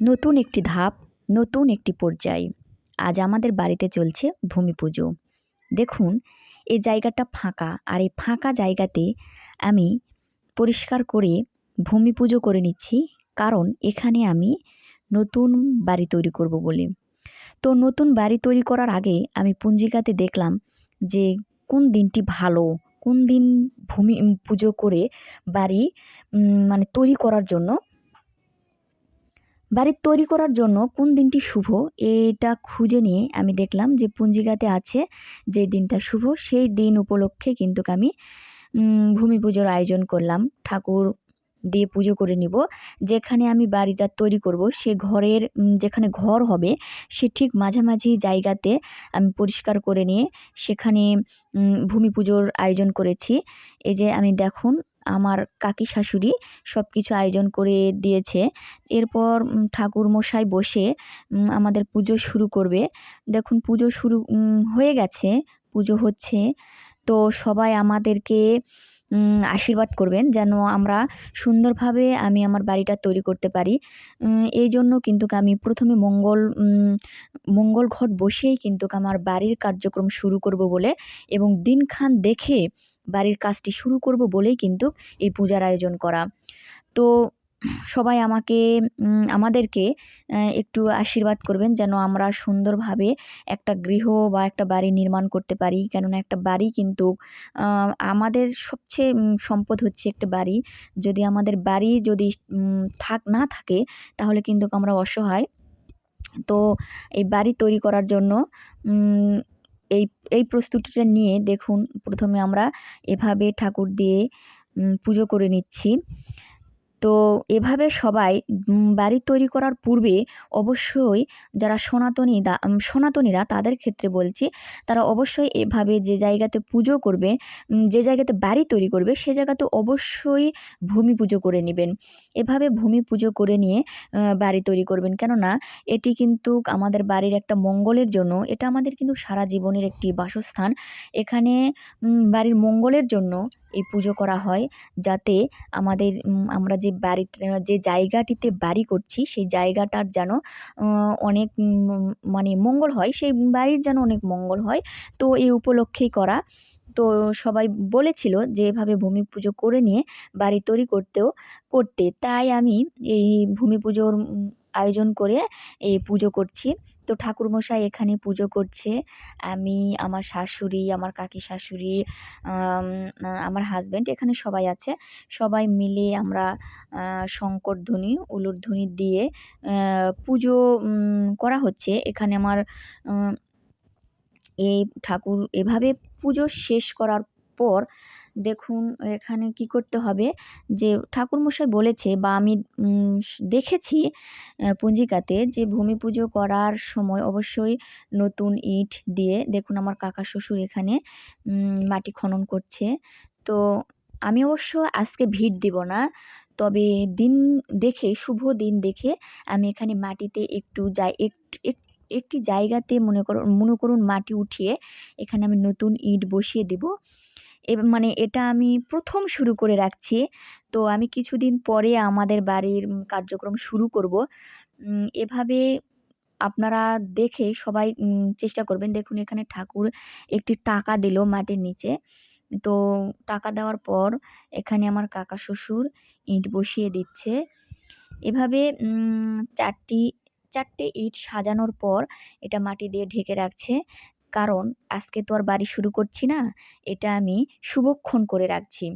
নতুন একটি ধাপ, নতুন একটি পর্যায়। আজ আমাদের বাড়িতে চলছে ভূমি পুজো। দেখুন এই জায়গাটা ফাঁকা আর এই ফাঁকা জায়গাতে আমি পরিষ্কার করে ভূমি পুজো করে নিচ্ছি কারণ এখানে আমি নতুন বাড়ি তৈরি করব বলে। তো নতুন বাড়ি তৈরি করার আগে আমি পুঞ্জিকাতে দেখলাম যে কোন দিনটি ভালো, কোন দিন ভূমি পুজো করে বাড়ি মানে তৈরি করার জন্য বাড়ির তৈরি করার জন্য কোন দিনটি শুভ, এটা খুঁজে নিয়ে আমি দেখলাম যে পঞ্জিকাতে আছে যে দিনটা শুভ, সেই দিন উপলক্ষে কিন্তু আমি ভূমি পুজোর আয়োজন করলাম। ঠাকুর দিয়ে পুজো করে নিব। যেখানে আমি বাড়িটা তৈরি করব, সে ঘরের যেখানে ঘর হবে, সে ঠিক মাঝামাঝি জায়গাতে আমি পরিষ্কার করে নিয়ে সেখানে ভূমি পুজোর আয়োজন করেছি। এই যে আমি দেখুন আমার কাকি শাশুড়ি সব কিছু আয়োজন করে দিয়েছে। এরপর ঠাকুর মশাই বসে আমাদের পুজো শুরু করবে। দেখুন, পুজো শুরু হয়ে গেছে, পুজো হচ্ছে। তো সবাই আমাদেরকে আশীর্বাদ করবেন যেন আমরা সুন্দরভাবে আমি আমার বাড়িটা তৈরি করতে পারি। এই জন্য কিন্তু আমি প্রথমে মঙ্গল মঙ্গল ঘট বসেই কিন্তু আমার বাড়ির কার্যক্রম শুরু করব বলে এবং দিনখান দেখে বাড়ির কাজটি শুরু করব বলেই কিন্তু এই পূজার আয়োজন করা। তো সবাই আমাকে আমাদেরকে একটু আশীর্বাদ করবেন যেন আমরা সুন্দরভাবে একটা গৃহ বা একটা বাড়ি নির্মাণ করতে পারি। কেননা একটা বাড়ি কিন্তু আমাদের সবচেয়ে সম্পদ হচ্ছে একটা বাড়ি। যদি আমাদের বাড়ি যদি থাক, না থাকে, তাহলে কিন্তু আমরা অসহায়। তো এই বাড়ি তৈরি করার জন্য এই এই প্রস্তুতিটা নিয়ে দেখুন, প্রথমে আমরা এভাবে ঠাকুর দিয়ে পুজো করে নিচ্ছি। তো এভাবে সবাই বাড়ি তৈরি করার পূর্বে অবশ্যই যারা সনাতনী দা সনাতনীরা তাদের ক্ষেত্রে বলছি, তারা অবশ্যই এভাবে যে জায়গাতে পুজো করবে যে জায়গাতে বাড়ি তৈরি করবে সে জায়গাতে অবশ্যই ভূমি পুজো করে নেবেন। এভাবে ভূমি পুজো করে নিয়ে বাড়ি তৈরি করবেন। কেননা এটি কিন্তু আমাদের বাড়ির একটা মঙ্গলের জন্য, এটা আমাদের কিন্তু সারা জীবনের একটি বাসস্থান। এখানে বাড়ির মঙ্গলের জন্য এই পুজো করা হয় যাতে আমাদের আমরা যে বাড়িটা যে জায়গাটিতে বাড়ি করছি, সেই জায়গাটার যেন অনেক মানে মঙ্গল হয়, সেই বাড়ির যেন অনেক মঙ্গল হয়। তো এই উপলক্ষেই করা। তো সবাই বলেছিল যে এভাবে ভূমি পুজো করে নিয়ে বাড়ি তৈরি করতেও, করতে। তাই আমি এই ভূমি পুজোর আয়োজন করে এই পুজো করছি। তো ঠাকুরমশাই এখানে পুজো করছে। আমি, আমার শাশুড়ি, আমার কাকি শাশুড়ি আমার হাজব্যান্ড এখানে সবাই আছে। সবাই মিলে আমরা শঙ্করধ্বনি উলুধ্বনি দিয়ে পুজো করা হচ্ছে। এখানে আমার এই ঠাকুর এভাবে পুজো শেষ করার পর দেখুন, এখানে কি করতে হবে? যে ঠাকুরমশাই বলেছে বা আমি দেখেছি পঞ্জিকাতে যে ভূমি পুজো করার সময় অবশ্যই নতুন ইট দিয়ে, দেখুন আমার কাকা শ্বশুর এখানে মাটি খনন করছে। তো আমি অবশ্য আজকে ভিড় দিব না, তবে দিন দেখে, শুভ দিন দেখে আমি এখানে মাটিতে একটু যাই, একটু একটি জায়গাতে মনে করুন মনে করুন মাটি উঠিয়ে এখানে আমি নতুন ইট বসিয়ে দেব। মানে এটা আমি প্রথম শুরু করে রাখছি। তো আমি কিছুদিন পরে আমাদের বাড়ির কার্যক্রম শুরু করব। এভাবে আপনারা দেখে সবাই চেষ্টা করবেন। দেখুন, এখানে ঠাকুর একটি টাকা দিল মাটির নিচে। তো টাকা দেওয়ার পর এখানে আমার কাকা শ্বশুর ইট বসিয়ে দিচ্ছে। এভাবে চারটি, চারটে ইট সাজানোর পর এটা মাটি দিয়ে ঢেকে রাখছে। কারণ আজকে তো আর বাড়ি শুরু করছি না, এটা আমি শুভক্ষণ করে রাখছি।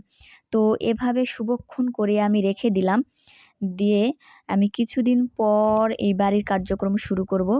তো এভাবে শুভক্ষণ করে আমি রেখে দিলাম, দিয়ে আমি কিছুদিন পর এই বাড়ির কার্যক্রম শুরু করব।